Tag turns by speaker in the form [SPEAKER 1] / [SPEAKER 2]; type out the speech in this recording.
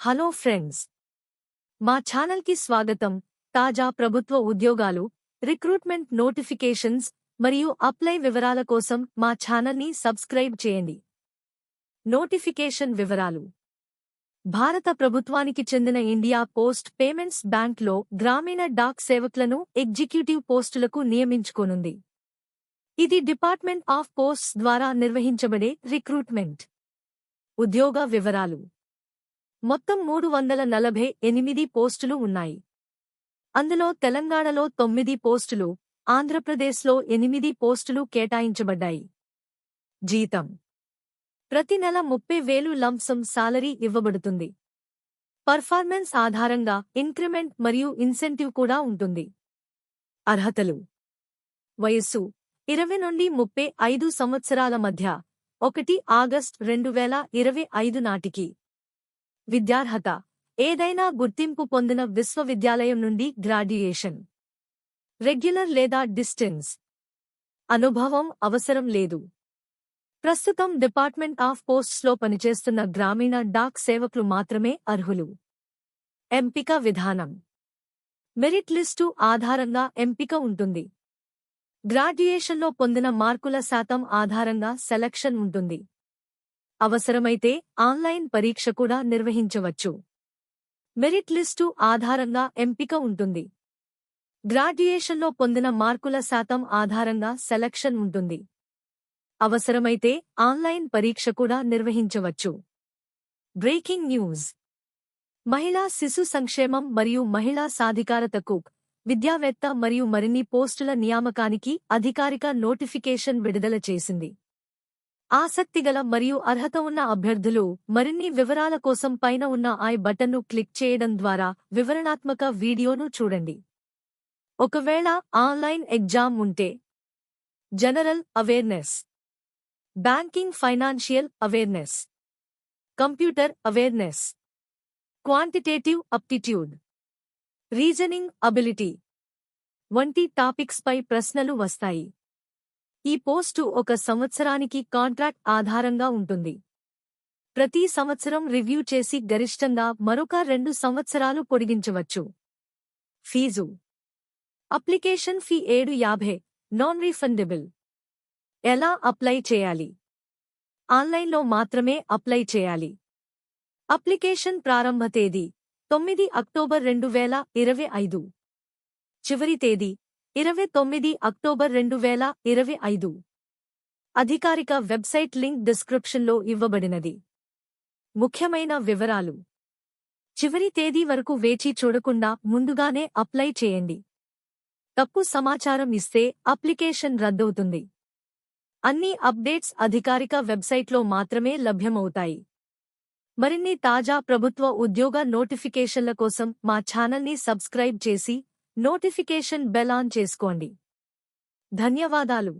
[SPEAKER 1] Hello friends. మా ఛానల్కి స్వాగతం. తాజా ప్రభుత్వ ఉద్యోగాలు రిక్రూట్మెంట్ నోటిఫికేషన్స్ మరియు అప్లై వివరాల కోసం మా ఛానల్ని సబ్స్క్రైబ్ చేయండి. నోటిఫికేషన్ వివరాలు. భారత ప్రభుత్వానికి చెందిన ఇండియా పోస్ట్ పేమెంట్స్ బ్యాంక్లో గ్రామీణ డాక్ సేవకులను ఎగ్జిక్యూటివ్ పోస్టులకు నియమించుకోనుంది. ఇది డిపార్ట్మెంట్ ఆఫ్ పోస్ట్స్ ద్వారా నిర్వహించబడే రిక్రూట్మెంట్. ఉద్యోగ వివరాలు. మొత్తం మూడు వందల నలభై ఎనిమిది పోస్టులు ఉన్నాయి. అందులో తెలంగాణలో తొమ్మిది పోస్టులు ఆంధ్రప్రదేశ్లో ఎనిమిది పోస్టులు కేటాయించబడ్డాయి. జీతం. ప్రతి నెల ముప్పై వేలు లంసం సాలరీ ఇవ్వబడుతుంది. పర్ఫార్మెన్స్ ఆధారంగా ఇంక్రిమెంట్ మరియు ఇన్సెంటివ్ కూడా ఉంటుంది. అర్హతలు. వయస్సు. ఇరవై నుండి ముప్పై ఐదు సంవత్సరాల మధ్య. ఒకటి ఆగస్ట్ రెండు వేల ఇరవై ఐదు నాటికి. విద్యార్హత. ఏదైనా గుర్తింపు పొందిన విశ్వవిద్యాలయం నుండి గ్రాడ్యుయేషన్. రెగ్యులర్ లేదా డిస్టెన్స్. అనుభవం అవసరం లేదు. ప్రస్తుతం డిపార్ట్మెంట్ ఆఫ్ పోస్ట్స్లో పనిచేస్తున్న గ్రామీణ డాక్ సేవకులు మాత్రమే అర్హులు. ఎంపిక విధానం. మెరిట్ లిస్టు ఆధారంగా ఎంపిక ఉంటుంది. గ్రాడ్యుయేషన్లో పొందిన మార్కుల శాతం ఆధారంగా సెలక్షన్ ఉంటుంది. అవసరమైతే ఆన్లైన్ పరీక్ష కూడా నిర్వహించవచ్చు. మెరిట్ లిస్టు ఆధారంగా ఎంపిక ఉంటుంది. గ్రాడ్యుయేషన్లో పొందిన మార్కుల శాతం ఆధారంగా సెలక్షన్ ఉంటుంది. అవసరమైతే ఆన్లైన్ పరీక్ష కూడా నిర్వహించవచ్చు. Breaking news. మహిళా శిశు సంక్షేమం మరియు మహిళా సాధికారతకు విద్యావేత్త మరియు మరిన్ని పోస్టుల నియామకానికి అధికారిక నోటిఫికేషన్ విడుదల చేసింది. ఆసక్తిగల మరియు అర్హత ఉన్న అభ్యర్థులు మరిన్ని వివరాల కోసం పైన ఉన్న ఐ బటన్ను క్లిక్ చేయడం ద్వారా వివరణాత్మక వీడియోను చూడండి. ఒకవేళ ఆన్లైన్ ఎగ్జామ్ ఉంటే general awareness banking financial awareness computer awareness quantitative aptitude reasoning ability వంటి టాపిక్స్పై ప్రశ్నలు వస్తాయి. ఈ పోస్టు ఒక సంవత్సరానికి కాంట్రాక్ట్ ఆధారంగా ఉంటుంది. ప్రతి సంవత్సరం రివ్యూ చేసి గరిష్టంగా మరొక రెండు సంవత్సరాలు పొడిగించవచ్చు. ఫీజు. అప్లికేషన్ ఫీ ఏడు యాభై నాన్ రీఫండబుల్ ఎలా అప్లై చేయాలి? ఆన్లైన్లో మాత్రమే అప్లై చేయాలి. అప్లికేషన్ ప్రారంభ తేదీ తొమ్మిది అక్టోబర్ రెండు వేల ఇరవై ఐదు. చివరి తేదీ ఇరవై తొమ్మిది అక్టోబర్ రెండు వేల ఇరవై ఐదు. అధికారిక వెబ్సైట్ లింక్ డిస్క్రిప్షన్లో ఇవ్వబడినది. ముఖ్యమైన వివరాలు. చివరి తేదీ వరకు వేచి చూడకుండా ముందుగానే అప్లై చేయండి. తప్పు సమాచారం ఇస్తే అప్లికేషన్ రద్దవుతుంది. అన్ని అప్డేట్స్ అధికారిక వెబ్సైట్లో మాత్రమే లభ్యమవుతాయి. మరిన్ని తాజా ప్రభుత్వ ఉద్యోగ నోటిఫికేషన్ల కోసం మా ఛానల్ని సబ్స్క్రైబ్ చేసి నోటిఫికేషన్ బెల్ ఆన్ చేసుకోండి. ధన్యవాదాలు.